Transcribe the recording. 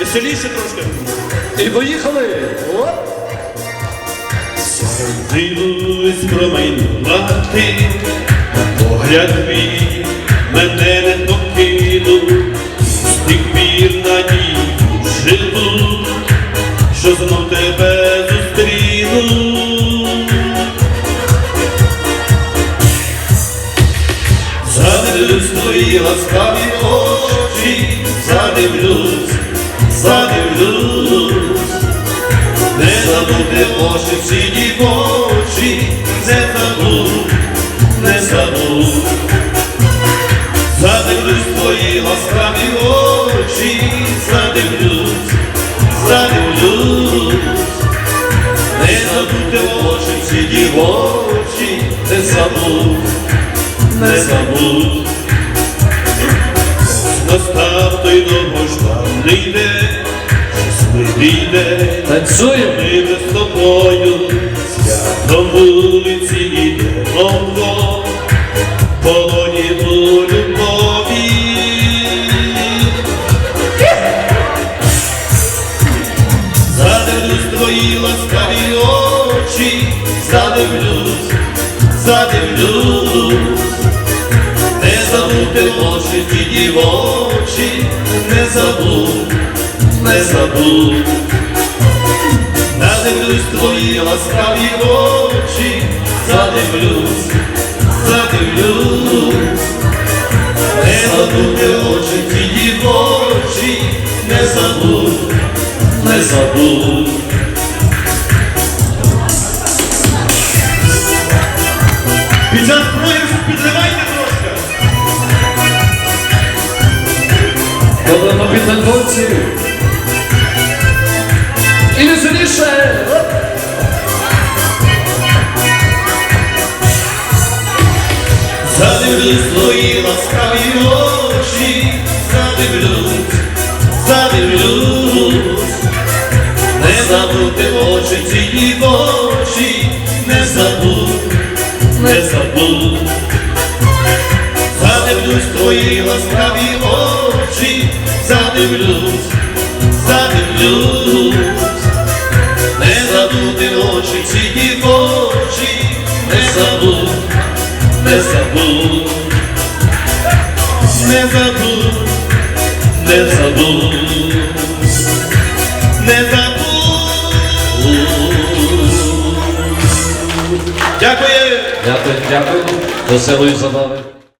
Веселіше трошки. І поїхали! Оп! Дивуюсь промайнувати, погляд твій мене не покинув, з тих пір надію живу, що знов тебе зустріну. Задивлюсь твої ласкаві очі, задивлюсь, задивлюсь. Не забудь очі всі дівочі, не забудь, не забудь. Задивлюсь твої ласкаві очі, задивлюсь, задивлюсь. Не забудь очі всі дівочі, не забудь, не забудь. Настав той довгожданий день, щасливий день. Танцюємо! Ми з тобою святом вулиці йдемо вдвох, полоні у любові. Задивлюсь твої ласкаві очі, задивлюсь, задивлюсь. Не забудьте ті дівочі, не забудь, не забудь. Надивлюсь твої ласкаві очі, задивлюсь, задивлюсь, не забудьте очі ті дівочі, не забудь, не забудь. Під час прояву підливайте на! І веселіше! Оп! Задивлюсь твої ласкаві очі, задивлюсь, задивлюсь, не забудьте очі ці дівочі, не забудь, не забудь. Задивлюсь твої ласкаві не забудьте очі ці дівочі, не забудь не забудь, не забудь, не забудь, не забудь. Дякую. Дякую, дякую. Веселої забави.